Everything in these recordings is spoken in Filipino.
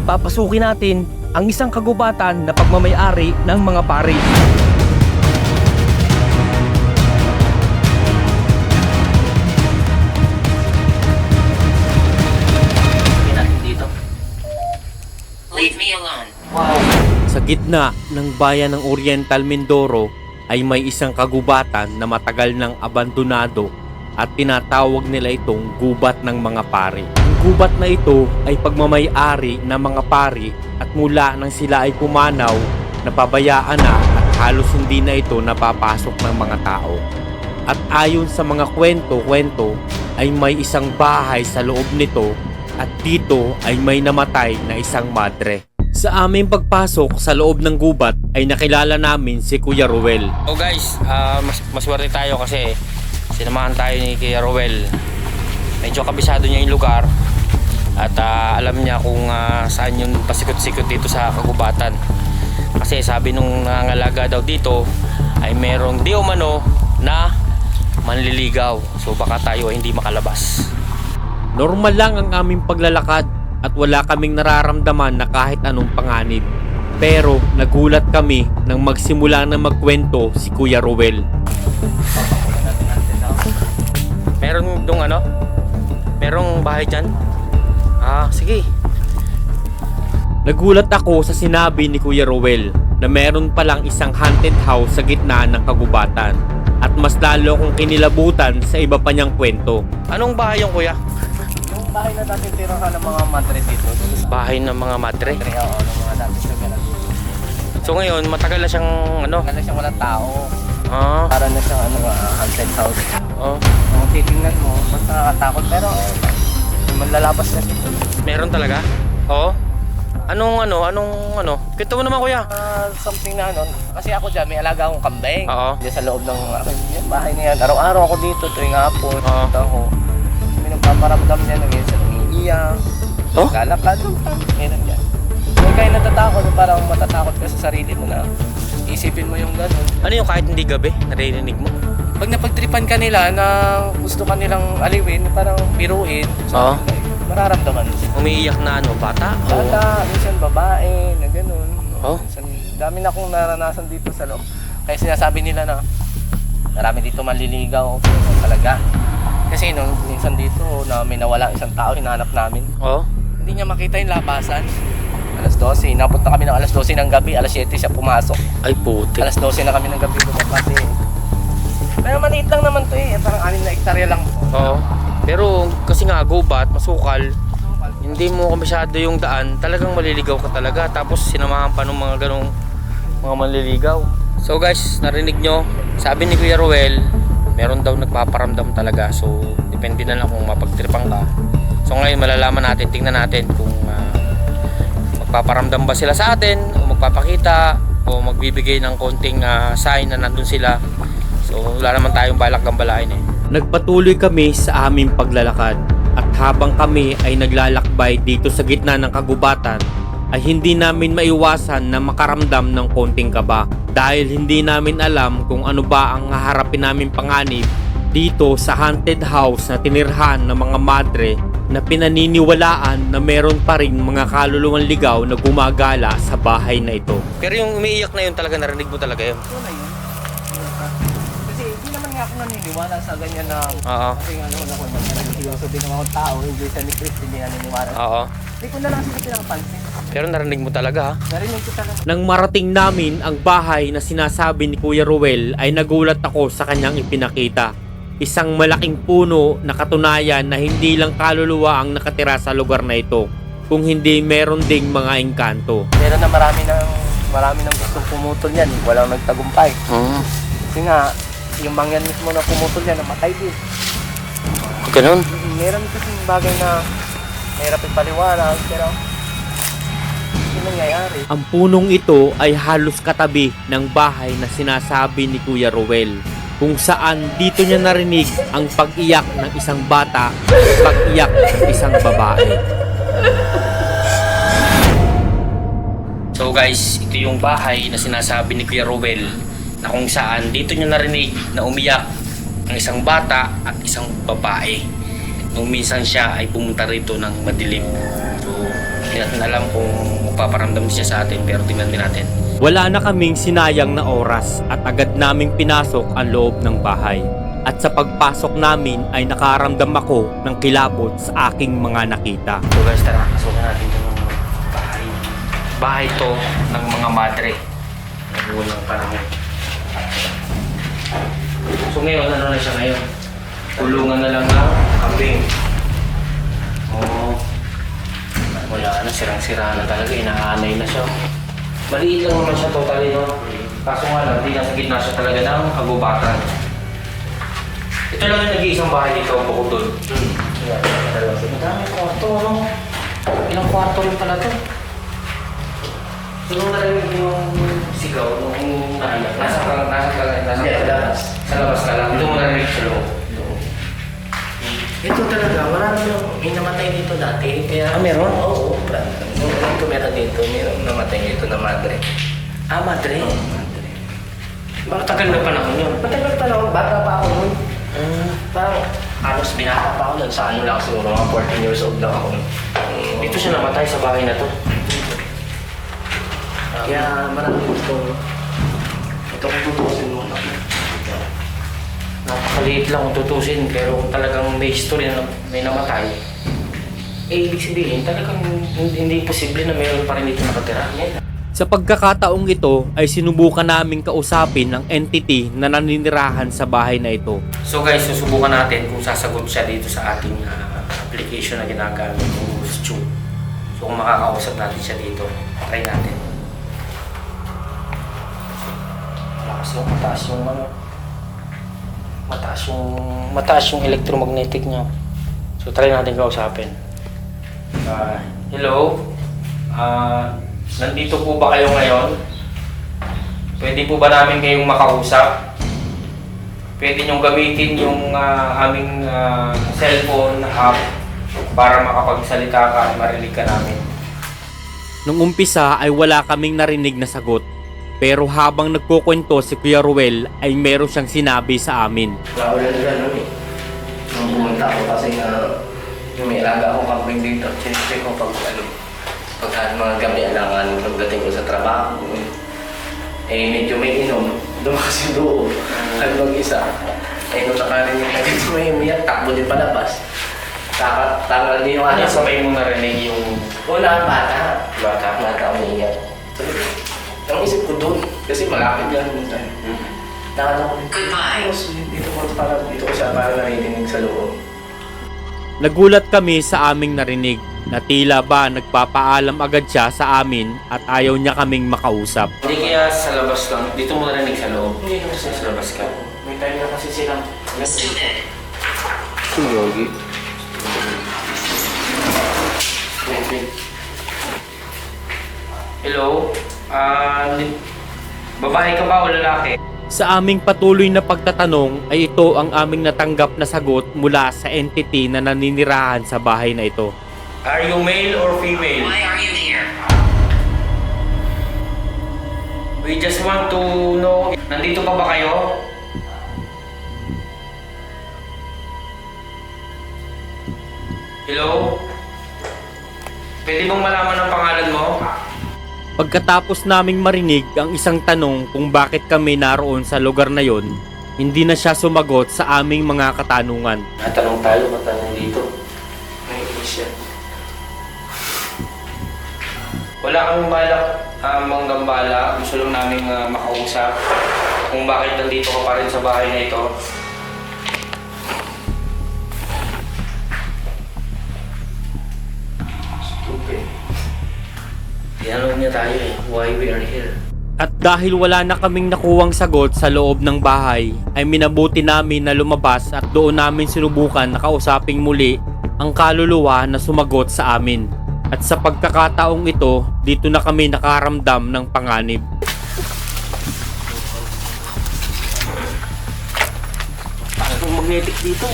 ay papasukin natin ang isang kagubatan na pagmamayari ng mga pari. dito. Leave me alone. Sa gitna ng bayan ng Oriental Mindoro ay may isang kagubatan na matagal nang abandonado at tinatawag nila itong gubat ng mga pari. Gubat na ito ay pagmamayari ng mga pari at mula nang sila ay pumanaw, napabayaan na at halos hindi na ito napapasok ng mga tao. At ayon sa mga kwento-kwento ay may isang bahay sa loob nito at dito ay may namatay na isang madre. Sa aming pagpasok sa loob ng gubat ay nakilala namin si Kuya Ruel. So guys, ah, mas maswerte tayo kasi sinamahan tayo ni Kuya Rowel. Medyo kabisado niya yung lugar at ah, alam niya kung ah, saan yung pasikot-sikot dito sa kagubatan. Kasi sabi nung nangangalaga daw dito ay merong di umano na manliligaw. So baka tayo ay hindi makalabas. Normal lang ang aming paglalakad at wala kaming nararamdaman na kahit anong panganib. Pero nagulat kami nang magsimula na magkwento si Kuya Ruel. Meron dong ano? Merong bahay dyan? Ah, sige. Nagulat ako sa sinabi ni Kuya Ruel na meron palang isang haunted house sa gitna ng kagubatan. At mas lalo kong kinilabutan sa iba pa niyang kwento. Anong bahay yung kuya? Yung bahay na dating tirahan ng mga madre dito. Bahay ng mga madre. Madre, oo, ng mga dating tirahan. So ngayon, matagal na siyang ano? Maganda siyang walang tao. Ah, Para na siyang ano, ah, haunted house. oh. Kung titingnan mo, mas nakakatakot pero manlalabas na siya. Meron talaga? Oo. Anong ano, anong ano? Kwento mo naman kuya. Ah, something na ano, kasi ako dyan, may alaga akong kambing. Oo. Diyan sa loob ng aking yan, bahay na yan. Araw-araw ako dito, tuwing hapon. Oo. Punta ako. May nagpaparamdam niya, nangyayari siya umiiyak. Oh? Lalakad, ganun yan. Kung kayo natatakot, parang matatakot ka sa sarili mo na isipin mo yung gano'n. Ano yung kahit hindi gabi, naririnig mo? Pag napagtripan ka nila na gusto ka nilang aliwin, parang biruin, Oo. Mararamdaman. Umiiyak na ano, bata? Bata, minsan babae, na gano'n. Oh. Minsan, dami na akong naranasan dito sa loob. Kaya sinasabi nila na marami dito manliligaw talaga. Kasi nung minsan dito na may nawala isang tao, hinahanap namin. Oo. Hindi niya makita yung labasan. Alas 12, inabot na kami ng alas 12 ng gabi, alas 7 siya pumasok. Ay puti. Alas 12 na kami ng gabi lumabas eh. Pero maliit lang naman to eh, parang 6 na hektarya lang. Oo. Pero kasi nga gubat, masukal, hindi mo masyado yung daan, talagang maliligaw ka talaga. Tapos sinamahan pa ng mga ganong mga manliligaw. So guys, narinig nyo, sabi ni Kuya Ruel, meron daw nagpaparamdam talaga. So, depende na lang kung mapagtripang ka. So ngayon, malalaman natin, tingnan natin kung ah, magpaparamdam ba sila sa atin, o magpapakita, o magbibigay ng konting ah, sign na nandun sila. So, wala naman tayong balak gambalain eh. Nagpatuloy kami sa aming paglalakad at habang kami ay naglalakbay dito sa gitna ng kagubatan ay hindi namin maiwasan na makaramdam ng konting kaba dahil hindi namin alam kung ano ba ang haharapin namin panganib dito sa haunted house na tinirhan ng mga madre na pinaniniwalaan na meron pa rin mga kaluluwang ligaw na gumagala sa bahay na ito. Pero yung umiiyak na yun talaga, narinig mo talaga yun. Ito na yun. Kasi hindi naman nga ako naniniwala sa ganyan na Oo. Kasi nga naman ako, nagreligyoso din naman akong tao, hindi sa ni Christ, hindi naniniwala. Oo. Hindi ko na lang sila pinapansin. Pero narinig mo talaga ha. Narinig ko talaga. Nang marating namin ang bahay na sinasabi ni Kuya Ruel ay nagulat ako sa kanyang ipinakita. Isang malaking puno na katunayan na hindi lang kaluluwa ang nakatira sa lugar na ito, kung hindi meron ding mga engkanto. Meron na marami ng marami nang gustong pumutol yan, eh. walang nagtagumpay. Oo. Kasi nga, yung mangyan mismo na pumutol yan, namatay din. Ganun. Meron kasi bagay na mahirap ipaliwanag, pero hindi nangyayari. Ang punong ito ay halos katabi ng bahay na sinasabi ni Kuya Ruel kung saan dito niya narinig ang pag-iyak ng isang bata at pag-iyak ng isang babae. So guys, ito yung bahay na sinasabi ni Kuya Rowel na kung saan dito niya narinig na umiyak ang isang bata at isang babae. Nung minsan siya ay pumunta rito ng madilim. So, Hindi natin alam kung magpaparamdam siya sa atin pero tingnan din natin. Wala na kaming sinayang na oras at agad naming pinasok ang loob ng bahay. At sa pagpasok namin ay nakaramdam ako ng kilabot sa aking mga nakita. So guys, tara, pasukan natin yung bahay. Bahay to ng mga madre. Ng unang panahon. So ngayon, ano na siya ngayon? Kulungan na lang ng kambing. Oo. Wala na, sirang-sira na talaga. Inaanay na siya. Maliit lang naman siya totally, no? Kaso nga lang, di nasa gitna siya talaga ng kagubatan. Ito lang yung nag-iisang bahay dito, bukod doon. Hmm. Madami kwarto, ano? Ilang kwarto rin pala to? So, nung narinig yung sigaw, nung naiyak, nasa ka, nasa ka, nasa ka, sa labas. Sa labas ka lang, hindi mo narinig sa loob. Ito talaga, marami yung may namatay dito dati. Kaya, Ah, meron? Oo, pra. Nung nung tumira dito, mayroong namatay dito na madre. Ah, madre. Oo, madre. Bakit tagal na panahon yun? Matagal pa naman, bata pa ako nun. Hmm. Parang, halos binata pa ako nun. Sa ano lang siguro, mga 14 years old lang ako. Mm, Dito siya namatay sa bahay na to. Kaya marami gusto. Ito kung tutusin mo. Napakaliit lang kung tutusin, pero kung talagang may history na may namatay, eh, ibig sabihin, talagang hindi, hindi posible na mayroon pa rin dito nakatira. Sa pagkakataong ito ay sinubukan naming kausapin ng entity na naninirahan sa bahay na ito. So guys, susubukan natin kung sasagot siya dito sa ating ah, application na ginagamit yung Stu. So kung makakausap natin siya dito, try natin. Yung mataas yung ano. Mataas yung mataas yung electromagnetic niya. So try natin kausapin. Ah, hello. Ah, nandito po ba kayo ngayon? Pwede po ba namin kayong makausap? pwede niyong gamitin yung ah, aming ah, cellphone app para makapagsalita ka at marinig ka namin. Nung umpisa ay wala kaming narinig na sagot. Pero habang nagkukwento si Kuya Ruel ay meron siyang sinabi sa amin. Naulan na nun eh. Nung pumunta ako kasi nga, yung may alaga akong kambing dito. Check ko pag ano, pag ano, mga gabi alangan pagdating ko sa trabaho. Eh, medyo may inom. Dumakas yung duo. Ano mag-isa. Eh, nung nakarinig na dito may umiyak, takbo din palabas. Taka, taka din yung Ano anak ko. sabay mo narinig yung Wala, bata. bata? Bata umiiyak. Sabi ko, ang isip ko doon, kasi malapit lang yung tayo. Nakala ko, Goodbye. Tapos dito ko para dito ko siya para naririnig sa loob. Nagulat kami sa aming narinig na tila ba nagpapaalam agad siya sa amin at ayaw niya kaming makausap. Hindi kaya sa labas lang, dito mo narinig sa loob. Hindi naman Sa labas ka. May time na kasi silang Stupid. Suyogi. Hello? Ah, ni- babae ka ba o lalaki? Sa aming patuloy na pagtatanong ay ito ang aming natanggap na sagot mula sa entity na naninirahan sa bahay na ito. Are you male or female? Why are you here? We just want to know, nandito pa ba kayo? Hello? Pwede bang malaman ang pangalan mo? Pagkatapos naming marinig ang isang tanong kung bakit kami naroon sa lugar na yon, hindi na siya sumagot sa aming mga katanungan. Natanong tayo, matanong dito. may siya. Wala kang balak uh, manggambala. Gusto lang namin ah, makausap kung bakit nandito ka pa rin sa bahay na ito. Stupid. Tinanong niya tayo eh, why we are here. At dahil wala na kaming nakuwang sagot sa loob ng bahay, ay minabuti namin na lumabas at doon namin sinubukan na kausaping muli ang kaluluwa na sumagot sa amin. At sa pagkakataong ito, dito na kami nakaramdam ng panganib. Ang magnetic dito.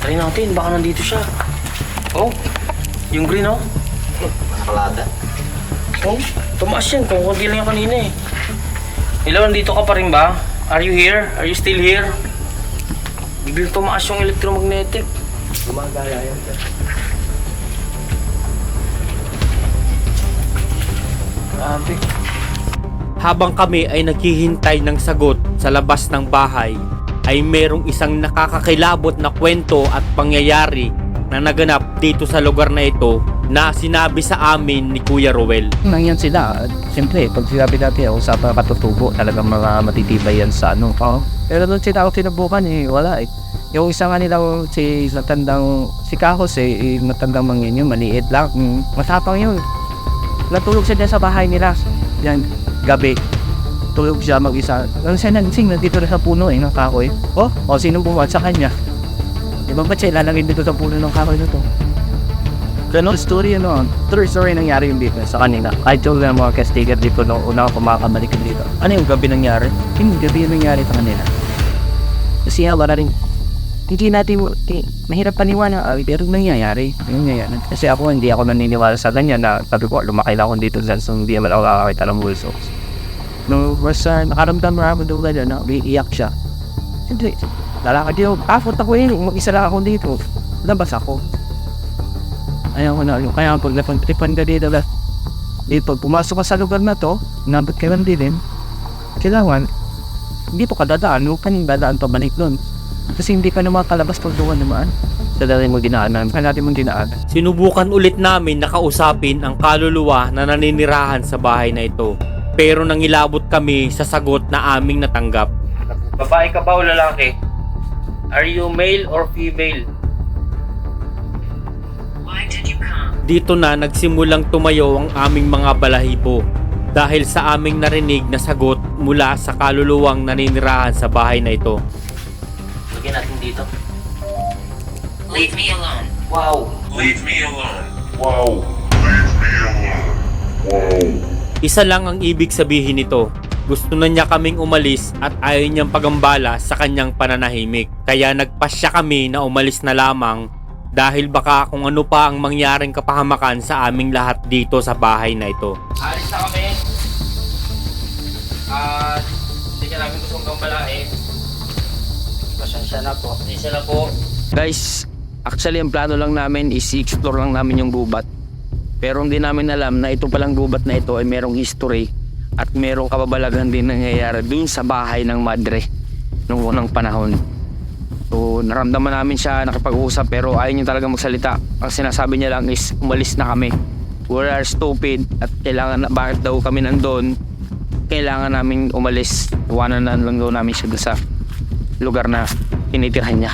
Try natin, baka nandito siya. Oh, yung green, oh. Kalada. Oh, tumaas yan. Kung kunti lang yung kanina eh. Hello, nandito ka pa rin ba? Are you here? Are you still here? Biglang tumaas yung electromagnetic. Gumagala yan. sir. Grabe. Habang kami ay naghihintay ng sagot sa labas ng bahay, ay merong isang nakakakilabot na kwento at pangyayari na naganap dito sa lugar na ito na sinabi sa amin ni Kuya Ruel. Nang yan sila, siyempre, pag sinabi natin, usapan katutubo, talagang mga matitibay yan sa ano. Oo. Pero doon sila ako sinubukan eh, wala eh. Yung isa nga nila, si natandang, si Kahos eh, eh natandang mangin yun, maliit lang. Mm, matapang yun. Natulog siya dyan sa bahay nila. Yan, gabi. Tulog siya mag-isa. Ano siya nagising, nandito na sa puno eh, ng kahoy. Oh, o sino bumawat sa kanya? Di ba ba't siya ilalagay dito sa puno ng kahoy na to? Ganon story ano, true story nangyari yung dito sa kanina. I told them mga castigar dito nung una ako makakabalik dito. Ano yung gabi nangyari? Yung gabi yung nangyari sa kanila. Kasi nga wala rin, hindi natin, eh, mahirap paniwala, ah, pero nangyayari. Nangyayari. Kasi ako, hindi ako naniniwala sa ganyan na sabi ko, lumaki lang ako dito dyan, so hindi naman ako kakakita ng bulso. No, basta nakaramdam na ako doon na iiyak siya. Hindi, lalakad yun. Afot ako eh, mag-isa lang ako dito. Labas ako. Ayaw ko na, kaya pag napantripan ka dito, eh, pag pumasok ka sa lugar na to, nabot ka lang din, kailangan, dito ka dadaan, huwag ka nang dadaan pabalik doon. Kasi hindi ka naman kalabas pag doon naman. Sa dati mong dinaanan, sa dati mong dinaanan. Sinubukan ulit namin na kausapin ang kaluluwa na naninirahan sa bahay na ito. Pero nangilabot kami sa sagot na aming natanggap. Babae ka ba o lalaki? Are you male or female? Why did you come? Dito na nagsimulang tumayo ang aming mga balahibo dahil sa aming narinig na sagot mula sa kaluluwang naninirahan sa bahay na ito. Lagyan natin dito. Leave me alone. Wow! Leave me alone. Isa lang ang ibig sabihin nito. Gusto na niya kaming umalis at ayaw niyang pagambala sa kanyang pananahimik. Kaya nagpasya kami na umalis na lamang dahil baka kung ano pa ang mangyaring kapahamakan sa aming lahat dito sa bahay na ito. Alis na kami. At hindi ka namin gustong gambalain. Pasensya na po. Pasensya na po. Guys, actually ang plano lang namin is i-explore lang namin yung gubat. Pero hindi namin alam na ito palang gubat na ito ay merong history at merong kababalaghan din nangyayari dun sa bahay ng madre nung unang panahon. So naramdaman namin siya nakipag-usap pero ayaw niya talaga magsalita. Ang sinasabi niya lang is umalis na kami. We are stupid at kailangan na, bakit daw kami nandun kailangan namin umalis. Iwanan na lang daw namin siya sa lugar na tinitirhan niya.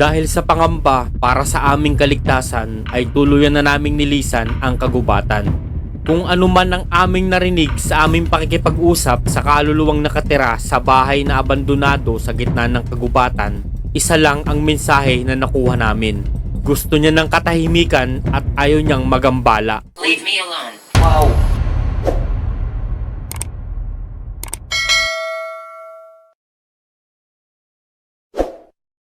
Dahil sa pangamba para sa aming kaligtasan ay tuluyan na naming nilisan ang kagubatan. Kung ano man ang aming narinig sa aming pakikipag-usap sa kaluluwang nakatira sa bahay na abandonado sa gitna ng kagubatan, isa lang ang mensahe na nakuha namin. Gusto niya ng katahimikan at ayaw niyang magambala. Leave me alone.